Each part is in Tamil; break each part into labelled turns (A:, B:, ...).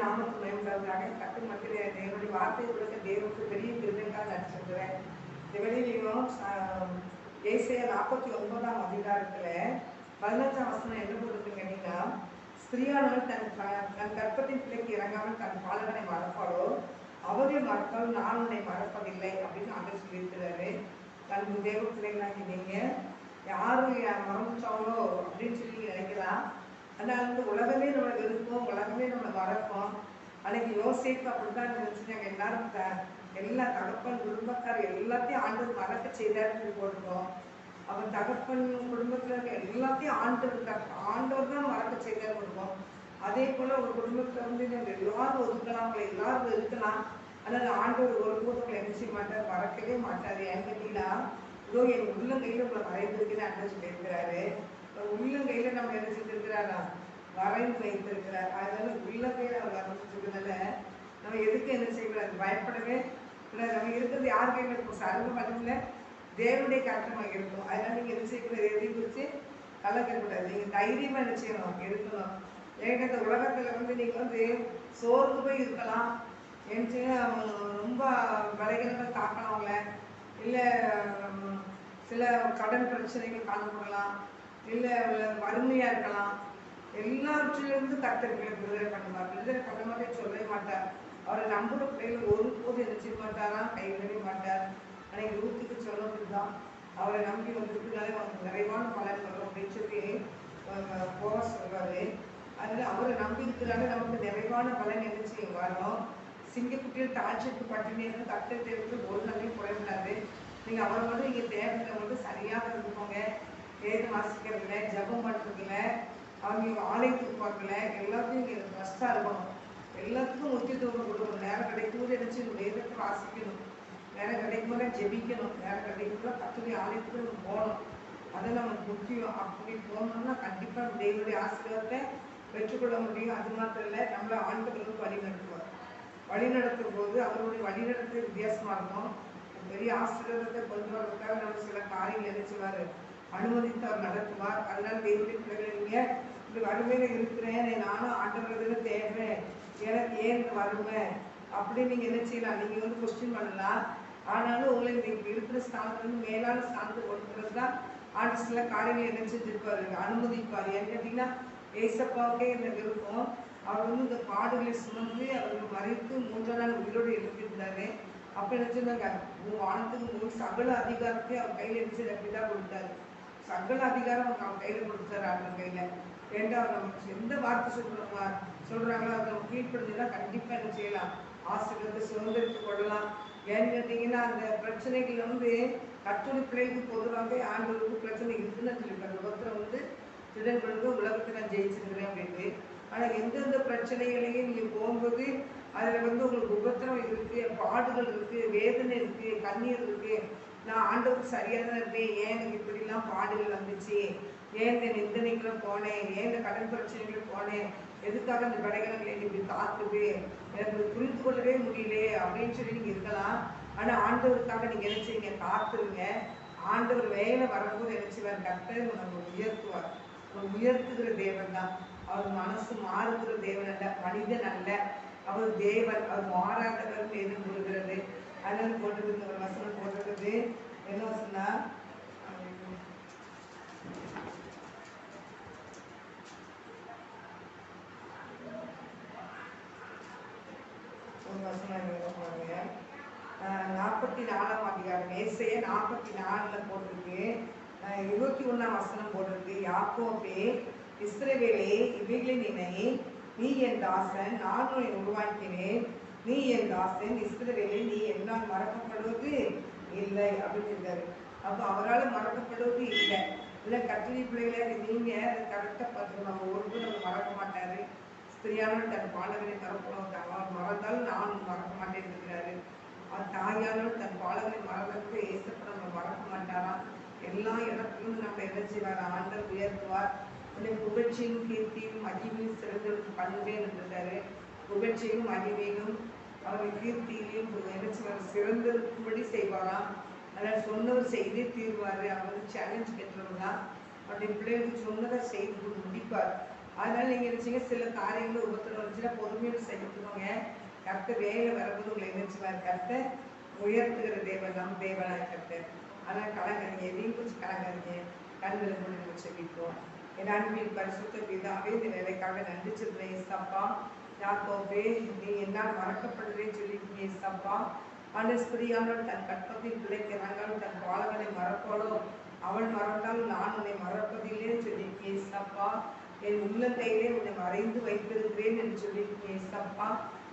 A: நாமத்து மேம்படுறதாக கட்டு மக்கள் தேவனுடைய வார்த்தை கொடுக்க தேவனுக்கு பெரிய கிருமைக்காக நடிச்சிருக்கிறேன் இதுவரையும் வெளியிலையும் ஏசைய நாற்பத்தி ஒன்பதாம் அதிகாரத்தில் பதினஞ்சாம் வசனம் என்ன போடுறது கேட்டீங்கன்னா ஸ்திரீயானவள் தன் தன் கற்பத்தின் பிள்ளைக்கு இறங்காமல் தன் பாலகனை மறப்பாளோ? அவரை மறப்பால் நான் உன்னை மறப்பதில்லை அப்படின்னு ஆண்டவர் சொல்லியிருக்கிறாரு. தன் தேவ பிள்ளைகளாகி நீங்கள் யார் மறந்துட்டாங்களோ? அப்படின்னு சொல்லி நினைக்கலாம் ஆனால் வந்து உலகமே நம்மளை இருக்கும் உலகமே நம்மளை மறப்போம். அன்னைக்கு யோசிப்பு அப்படிதான் நினைச்சுட்டாங்க எல்லாரும் த- எல்லா தகப்பன் குடும்பத்தார் எல்லாத்தையும் ஆண்டு மறக்க செய்தாருன்னு போட்டிருக்கோம். அவன் தகப்பன் குடும்பத்தில் இருக்க எல்லாத்தையும் ஆண்டவர் ஆண்டவர் தான் மறக்க செய்தார் கொடுப்போம் அதே போல் ஒரு குடும்பத்தில் வந்து நீங்கள் எல்லாரும் ஒதுக்கலாம் அவங்களை எல்லாரும் இருக்கலாம் ஆனால் ஆண்டவர் ஒருபோதும் உங்களை என்ன செய்ய மாட்டார்? மறக்கவே மாட்டார். ஏன்னு கேட்டீங்கன்னா இதோ என் கையில் உங்களை வரைந்திருக்கிறேன் அண்ணன் சொல்லியிருக்கிறாரு. உள்ளங்கையில நம்ம என்ன செஞ்சிருக்கிறாரா? வரைந்து வைத்திருக்கிறார். அதனால உள்ளங்கையில அவர் வரைஞ்சிருக்கிறதுனால நம்ம எதுக்கு என்ன செய்யக்கூடாது? பயப்படவே கூடாது. நம்ம இருக்கிறது யார் கையில இருக்கும்? சர்வ வல்லமையில தேவனுடைய கட்டமாக இருக்கும். அதனால நீங்க என்ன செய்யக்கூடாது? எதையும் குறித்து கலக்கக்கூடாது. நீங்க தைரியமா என்ன செய்யணும்? இருக்கணும் ஏன்னா இந்த உலகத்துல வந்து நீங்க வந்து சோர்ந்து போய் இருக்கலாம். என்று ரொம்ப விலைகள் தாக்கலாம் அவங்கள. இல்லை சில கடன் பிரச்சனைகள் காணப்படலாம். இல்லை வறுமையாக இருக்கலாம். எல்லாவற்றிலிருந்து கர்த்தர்களை விடுதலை பண்ணுவார் விடுதலை பண்ண மாட்டே சொல்லவே மாட்டார் அவரை நம்புற பிள்ளைகள் ஒரு போது செய்ய மாட்டாராம். கைவிடவே மாட்டார். ஆனால் ரூத்துக்கு சொன்னது தான் அவரை நம்பி வந்திருக்கிறதாலே அவனுக்கு நிறைவான பலன் வரும் அப்படின்னு சொல்லி போக சொல்வாரு அதனால அவரை நம்பி இருக்கிறாங்க நமக்கு நிறைவான பலன் என்ன செய்யும் வரும்? சிங்கக்குட்டியில் தாழ்ச்சிக்கு பட்டினியாக கர்த்தர் தேவைக்கு ஒரு நாளையும் குறைவிடாது நீங்கள் அவரை மட்டும் நீங்கள் தேவையில் மட்டும் சரியாக இருந்துக்கோங்க வேதம் வாசிக்கிறதுல ஜெபம் பண்ணுறதுல அவங்க ஆலயத்துக்கு பார்க்கல எல்லாத்தையும் இங்கே ஃபஸ்ட்டாக இருக்கணும். எல்லாத்துக்கும் முக்கியத்துவம் கொடுக்கணும். நேரம் கிடைக்கும் நினச்சி வேதத்தை வாசிக்கணும். நேரம் கிடைக்கும் ஜெபிக்கணும். நேரம் கிடைக்கும் போது கத்துடைய ஆலயத்துக்கு நம்ம போகணும். அது நமக்கு முக்கியம் அப்படி போனோம்னா கண்டிப்பாக தேவனுடைய ஆசீர்வாதத்தை பெற்றுக்கொள்ள முடியும். அது மாத்திரம் இல்லை நம்மளை ஆண்டுகளுக்கு வழி நடத்துவார். வழி நடத்தும் போது அவருடைய வழி நடத்த வித்தியாசமாக இருக்கும். பெரிய ஆசீர்வாதத்தை கொண்டு வரதுக்காக நம்ம சில காரியங்கள் நினைச்சுவார் அனுமதித்தவர் அனுமதித்து அவர் நடத்துவார். அதனால் தேவனுடைய பிள்ளைகளை இப்படி வறுமையில் இருக்கிறேன். நானும் ஆண்டவர்கள் தேடுறேன் எனக்கு ஏன் வறுமை? அப்படின்னு நீங்கள் என்ன செய்யலாம்? நீங்கள் வந்து கொஸ்டின் பண்ணலாம். ஆனாலும் உங்களை நீங்க இருக்கிற ஸ்தானத்துலேருந்து மேலான ஸ்தானத்துக்கு கொண்டு தான் ஆண்டு சில காரியங்கள் என்ன செஞ்சிருப்பாரு? அனுமதிப்பார். ஏன்னு கேட்டிங்கன்னா ஏசப்பாவுக்கே என்ன விருப்பம். அவர் வந்து இந்த பாடுகளை சுமந்து அவர் மறைத்து மூன்றாம் நாள் உயிரோடு எழுப்பியிருந்தாரு. அப்போ என்ன சொன்னாங்க? வானத்துக்கு மூணு சகல அதிகாரத்தையும் அவர் கையில் இருந்து அப்படிதான் கொடுத்தாரு. சகல அதிகாரம் அவங்க அவங்க கையில் கொடுத்தாரு அவங்க கையில். ஏண்டா அவர் நமக்கு எந்த வார்த்தை சொல்றாங்க சொல்கிறாங்களோ அதை நம்ம கீழ்ப்படுத்தினா கண்டிப்பாக என்ன செய்யலாம்? ஆசிரியருக்கு சுதந்திரத்து கொள்ளலாம். ஏன்னு கேட்டிங்கன்னா அந்த பிரச்சனைகள் வந்து கட்டுரை பிள்ளைக்கு பொதுவாகவே ஆண்டவருக்கு பிரச்சனை இருக்குன்னு சொல்லியிருக்காங்க. ஒருத்தர் வந்து திடன் உலகத்தை நான் ஜெயிச்சிருக்கிறேன் அப்படின்ட்டு. ஆனால் எந்தெந்த பிரச்சனைகளையும் நீங்கள் போகும்போது அதில் வந்து உங்களுக்கு உபத்திரம் இருக்குது பாடுகள் இருக்குது வேதனை இருக்குது கண்ணீர் இருக்குது நான் ஆண்டவருக்கு சரியாக தான் இருப்பேன் ஏன் எனக்கு இப்படிலாம் பாடுகள் வந்துச்சு? ஏன் இந்த நிந்தனைக்குள்ள போனேன்? ஏன் இந்த கடன் பிரச்சனைக்குள்ள போனேன்? எதுக்காக அந்த கடைகளை இப்படி தாக்குது? எனக்கு புரிந்து கொள்ளவே முடியலையே அப்படின்னு சொல்லி நீங்கள் இருக்கலாம். ஆனால் ஆண்டவருக்காக நீங்கள் என்ன செய்யுங்க காத்துருங்க. ஆண்டவர் வேலை வரும்போது என்ன செய்வார்? கர்த்தர் நம்ம உயர்த்துவார். அவர் உயர்த்துகிற தேவன் தான். அவர் மனசு மாறுகிற தேவன் அல்ல மனிதன் அல்ல. அவர் தேவன் அவர் மாறாதவர் என்று கூறுகிறது அண்ணன் போட்டிருக்கிற ஒரு வசனம் போட்டிருக்கிறது என்ன வசனா ஒரு வசனம் பாருங்க. நாற்பத்தி நாலாம் அதிகாரம். மேசைய நாற்பத்தி நாலில் போட்டிருக்கு. இருபத்தி ஒன்றாம் வசனம் போட்டிருக்கு. யாக்கோபே இஸ்ரேவேலே இவைகளின் நினை நீ என் தாசன் நானும் உருவாக்கினேன். நீ என் தாசன் இஸ்ரவேலே நீ என்னால் மறக்கப்படுவது இல்லை அப்படின்னு இருக்காரு அப்போ அவரால் மறக்கப்படுவது இல்லை. இல்லை கட்டிலி பிள்ளைகளை நீங்க அதை கரெக்டாக பார்த்து நம்ம ஒருத்தரும் நம்ம மறக்க மாட்டாரு. ஸ்திரியானவர் தன் பாலகனை மறக்கணும் அவர் மறந்தாலும் நான் மறக்க மாட்டேன் இருக்கிறாரு அவர் தாயானவர் தன் பாலகனை மறந்தது ஏசப்ப நம்ம மறக்க மாட்டாராம் எல்லா இடத்துலையும் நம்ம என்ன செய்வார்? ஆண்டர் உயர்த்துவார். உன்னை புகழ்ச்சியும் கீர்த்தியும் மகிமையும் சிறந்த பண்பேன் இருந்திருக்காரு புகழ்ச்சியும் மகிமையும் அவர் கீர்த்தியிலையும் என்ன செய்வார் சிறந்திருக்கும்படி செய்வாராம். அதனால் சொன்னவர் செய்தே தீர்வார். அவர் வந்து சேலஞ்ச் பெற்றவர். தான் அவருடைய பிள்ளைகளுக்கு சொன்னதை செய்து முடிப்பார். அதனால நீங்கள் நினைச்சீங்க சில காரியங்கள் ஒவ்வொருத்தரும் இருந்துச்சுன்னா பொறுமையோடு செய்யணுங்க கரெக்டாக வேலை வரும்போது உங்களை நினைச்சுவார் கர்த்தர் உயர்த்துகிற தேவன் நம் தேவனாக கர்த்தர். ஆனால் கலங்கரிங்க எதையும் கொஞ்சம் கலங்கரிங்க கண்களை மூடி செபிப்போம். என் அன்பின் பரிசுத்த பிதாவே இந்த வேலைக்காக நன்றி சொல்கிறேன் சப்பா யாக்கோவே நீ என்னால் மறக்கப்படுறேன்னு சொல்லியிருக்கீங்க ஏசப்பா அனுஸ்பிரியானோடு தன் கற்பத்தில் பிள்ளைக்கு தன் பாலங்களை மறப்பாளோ? அவள் மறந்தால் நான் உன்னை மறப்பதில்லைன்னு சொல்லியிருக்கேன் ஏசப்பா என் உள்ளங்கையிலே உன்னை மறைந்து வைத்திருக்கிறேன் என்று சொல்லியிருக்கேன் ஏசப்பா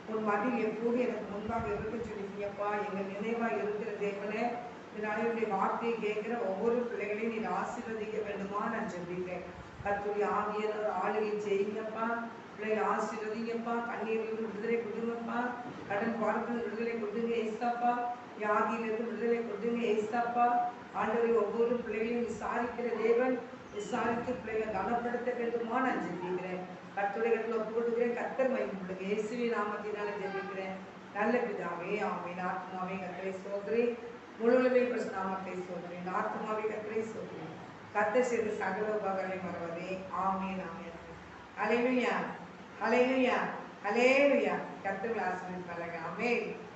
A: உன் மதில் எப்போது எனக்கு முன்பாக இருக்க சொல்லியிருக்கியப்பா எங்கள் நினைவாக இருக்கிற தேவனே இதனால என்னுடைய வார்த்தையை கேட்கிற ஒவ்வொரு பிள்ளைகளையும் நீ ஆசீர்வதிக்க வேண்டுமா? நான் சொல்லிக்கிறேன் கத்துடைய ஆவியர் ஆளுகை செய்யுங்கப்பா பிள்ளைகளை ஆசீர்வதிங்கப்பா. கண்ணீரிலிருந்து விடுதலை கொடுங்கப்பா. கடன் பாடத்தில் விடுதலை கொடுங்க ஏசாப்பா. வியாதியிலிருந்து விடுதலை கொடுங்க ஏசாப்பா. ஆண்டவரை ஒவ்வொரு பிள்ளைகளையும் விசாரிக்கிற தேவன். விசாரித்து பிள்ளைகளை கனப்படுத்த வேண்டுமா நான் ஜெபிக்கிறேன். கத்துடைய கட்டில் ஒப்பு கொடுக்கிறேன். கத்தர் மயப்படுங்க இயேசுவி நாமத்தினால ஜெபிக்கிறேன். நல்ல பிதாவே ஆமீன். ஆத்மாவே கத்தரை சோதரி முழுமை பிரசு நாமத்தை சோதரி ஆத்மாவே கத்தரை சோதரி கத்த செய்த சகல உபகரணை மறவதே ஆமேன் ஆமேன். அலைலுயா அலைலுயா அலேலுயா கத்தர்கள் ஆசிரியர் ஆமேன்